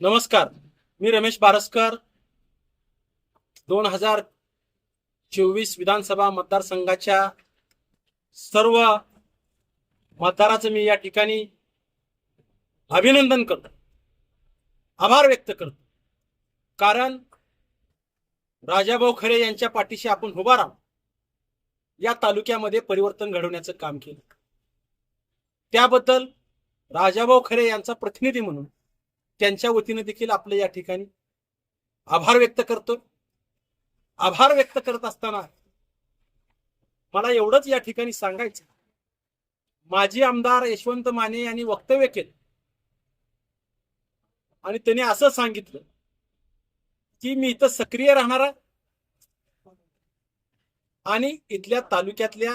नमस्कार मी रमेश बारसकर. दोन हजार चोवीस विधानसभा मतदारसंघाच्या सर्व मतदाराचं मी या ठिकाणी अभिनंदन करतो. आभार व्यक्त करतो. कारण राजाभाऊ खरे यांच्या पाठीशी आपण उभा राहू. या तालुक्यामध्ये परिवर्तन घडवण्याचं काम केलं. त्याबद्दल राजाभाऊ खरे यांचा प्रतिनिधी म्हणून त्यांच्या वतीने देखील आपलं या ठिकाणी आभार व्यक्त करतो आभार व्यक्त करत असताना मला एवढंच या ठिकाणी सांगायचं माजी आमदार यशवंत माने यांनी वक्तव्य केलं. आणि त्यांनी असं सांगितलं की मी इथं सक्रिय राहणार आणि इथल्या तालुक्यातल्या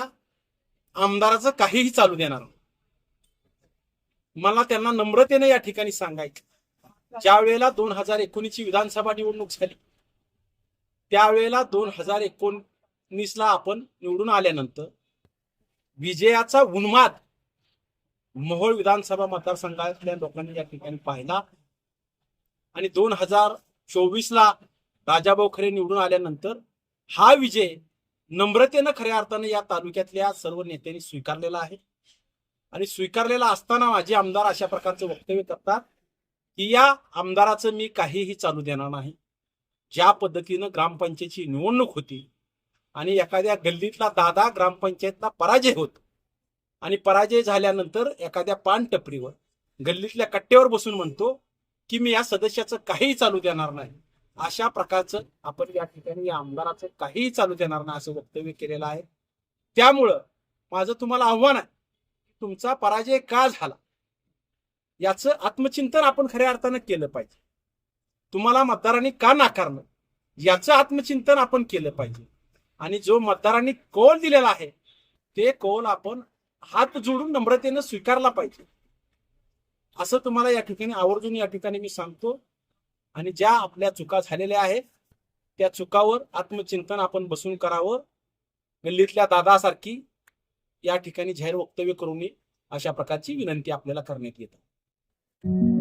आमदाराचं काहीही चालू देणार मला त्यांना नम्रतेने या ठिकाणी सांगायचं ज्या वेळेला दोन हजार एकोणीसची विधानसभा निवडणूक झाली त्यावेळेला दोन हजार एकोणीसला आपण निवडून आल्यानंतर विजयाचा उन्माद मोहोळ विधानसभा मतदारसंघातल्या लोकांनी या ठिकाणी पाहिला. आणि दोन हजार चोवीसला राजाभाऊ खरे निवडून आल्यानंतर हा विजय नम्रतेनं खऱ्या अर्थानं या तालुक्यातल्या सर्व नेत्यांनी स्वीकारलेला आहे. आणि स्वीकारलेला असताना माझे आमदार अशा प्रकारचं वक्तव्य करतात. की या आमदाराचं मी काहीही चालू देणार नाही. ज्या पद्धतीनं ग्रामपंचायतची निवडणूक होती आणि एखाद्या गल्लीतला दादा ग्रामपंचायतला पराजय होत आणि पराजय झाल्यानंतर एखाद्या पानटपरीवर गल्लीतल्या कट्ट्यावर बसून म्हणतो की मी या सदस्याचं काहीही चालू देणार नाही. अशा प्रकारचं आपण या ठिकाणी या आमदाराचं काहीही चालू देणार नाही असं वक्तव्य केलेलं आहे. त्यामुळं माझं तुम्हाला आव्हान आहे तुमचा पराजय का झाला? याचं आत्मचिंतन आपण खऱ्या अर्थानं केलं पाहिजे. तुम्हाला मतदारांनी का नाकारणं याचं आत्मचिंतन आपण केलं पाहिजे. आणि जो मतदारांनी कौल दिलेला आहे ते कौल आपण हात जोडून नम्रतेनं स्वीकारला पाहिजे. असं तुम्हाला या ठिकाणी आवर्जून या ठिकाणी मी सांगतो. आणि ज्या आपल्या चुका झालेल्या आहेत त्या चुकावर आत्मचिंतन आपण बसून करावं. गल्लीतल्या दादासारखी या ठिकाणी जाहीर वक्तव्य करू नये अशा प्रकारची विनंती आपल्याला करण्यात thank you